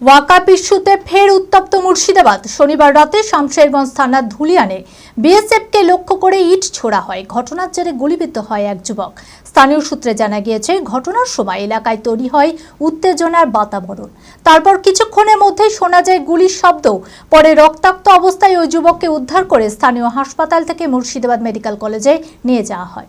ওয়াকাপ ইস্যুতে ফের উত্তপ্ত মুর্শিদাবাদ। শনিবার রাতে শামশেরগঞ্জ থানার ধুলিয়ানে বিএসএফকে লক্ষ্য করে ইট ছোড়া হয়। ঘটনার জেরে গুলিবিদ্ধ হয় এক যুবক। স্থানীয় সূত্রে জানা গিয়েছে, ঘটনার সময় এলাকায় তৈরি হয় উত্তেজনার বাতাবরণ। তারপর কিছুক্ষণের মধ্যেই শোনা যায় গুলির শব্দ। পরে রক্তাক্ত অবস্থায় ওই যুবককে উদ্ধার করে স্থানীয় হাসপাতাল থেকে মুর্শিদাবাদ মেডিকেল কলেজে নিয়ে যাওয়া হয়।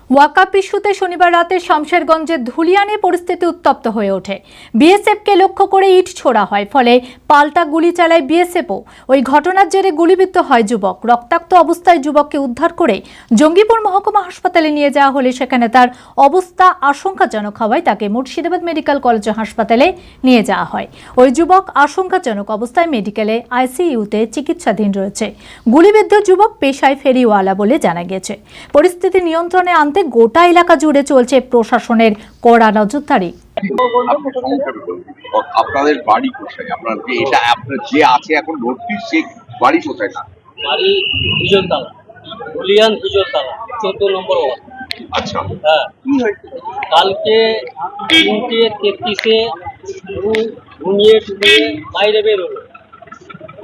ওয়াকাপ ইস্যুতে শনিবার রাতে শামশেরগঞ্জের ধুলিয়ানে পরিস্থিতি উত্তপ্ত হয়ে ওঠে। বিএসএফকে লক্ষ্য করে ইট ছোড়া হয়, ফলে পাল্টা গুলি চালায় বিএসএফও। ওই ঘটনার জেরে গুলিবিদ্ধ হয় যুবক। রক্তাক্ত অবস্থায় যুবককে উদ্ধার করে জঙ্গিপুর মহকুমা হাসপাতালে নিয়ে যাওয়া হলে সেখানে তার অবস্থা আশঙ্কাজনক হওয়ায় তাকে মুর্শিদাবাদ মেডিকেল কলেজ হাসপাতালে নিয়ে যাওয়া হয়। ওই যুবক আশঙ্কাজনক অবস্থায় মেডিকেলে আইসিইউতে চিকিৎসাধীন রয়েছে। গুলিবিদ্ধ যুবক পেশায় ফেরিওয়ালা বলে জানা গেছে পরিস্থিতি নিয়ন্ত্রণে আনতে গোটা এলাকা জুড়ে চলছে প্রশাসনের কড়া নজরদারি। আপনাদের বাড়ি কোথায়? আপনার যে এটা আপনার যে আছে এখন ভর্তি সে বাড়ি কোথায়? না বাড়ি চোদ্দ নম্বর ওয়ার্ড। আচ্ছা। হ্যাঁ। কালকে তিনটে তেত্রিশে ঘুমিয়ে টুমিয়ে বাইরে বেরোলো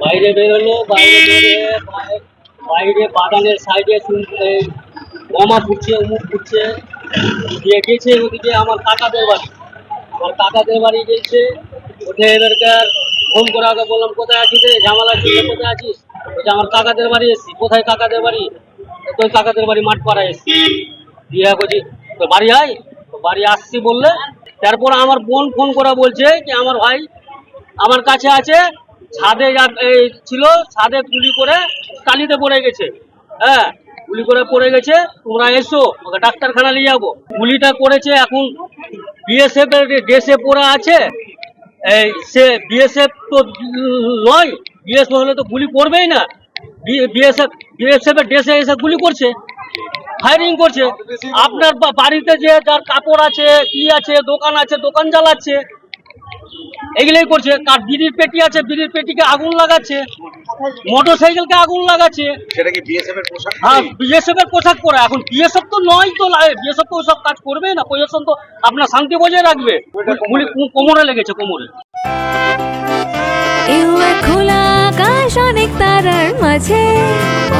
বাইরে বেরোলো বাইরে বেরিয়ে বাই- বাইরে বাগানের সাইডে বোমা ফুটছে উমুক ফুটছে দিয়ে গেছে ওদিকে আমার কাকাদের বাড়ি। আমার কাকাদের বাড়ি গেছে। ওঠে এদেরকে ফোন করে আগে বললাম, কোথায় আছিস রে? ঝামেলা ছিল কোথায় আছিস? বলছে, আমার কাকাদের বাড়ি এসছি। কোথায় কাকাদের বাড়ি? তো ওই কাকাদের বাড়ি মাঠ পাড়ায় এসছি। দিয়ে করছি তো বাড়ি আয়? বাড়ি আসছি বললে। তারপর আমার বোন ফোন করে বলছে কি আমার ভাই আমার কাছে আছে, ছাদে ছিল, ছাদে গুলি করে টালিতে পড়ে গেছে। হ্যাঁ গুলি করে পড়ে গেছে, তোমরা এসো ওকে ডাক্তারখানা নিয়ে যাব। গুলিটা করেছে এখন বিএসএফ এর ড্রেসে পড়ে আছে। এই সে বিএসএফ তো নয় বিএসএফ হলে তো গুলি করবেই না। বিএসএফ বিএসএফ এর ড্রেসে এসে গুলি করছে ফায়ারিং করছে। আপনার বাড়িতে যে যার কাপড় আছে, কি আছে, দোকান আছে, দোকান জ্বালাচ্ছে, এগুলোই করছে। কার বিড়ির পেটি আছে, বিড়ির পেটিকে আগুন লাগাচ্ছে। মোটর সাইকেলকে আগুন লাগাচ্ছে। সেটা কি বিএসএফ এর পোশাক? হ্যাঁ বিএসএফ এর পোশাক পরে। এখন বিএসএফ তো নয় তো বিএসএফ তো ওইসব কাজ করবে না। প্রশাসন তো আপনার শান্তি বজায় রাখবে। গুলি কোমরে? লেগেছে কোমরে। খোলা আকাশ অনেক তারার মাঝে।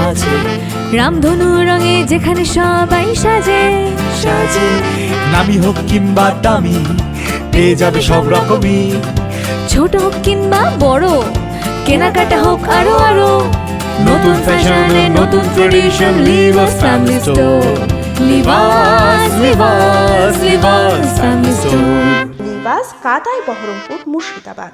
আছে রামধনু রঙে যেখানে সবাই সাজে। সাজে। নামি হোক কিংবা দামি পেয়ে যাবে সব রকমই। ছোট হোক কিংবা বড় কেনাকাটা হোক আরও আরও। নতুন ফ্যাশনে নতুন tradition Livas family store Livas Livas Livas family store কাতাই Baharampur Murshidabad.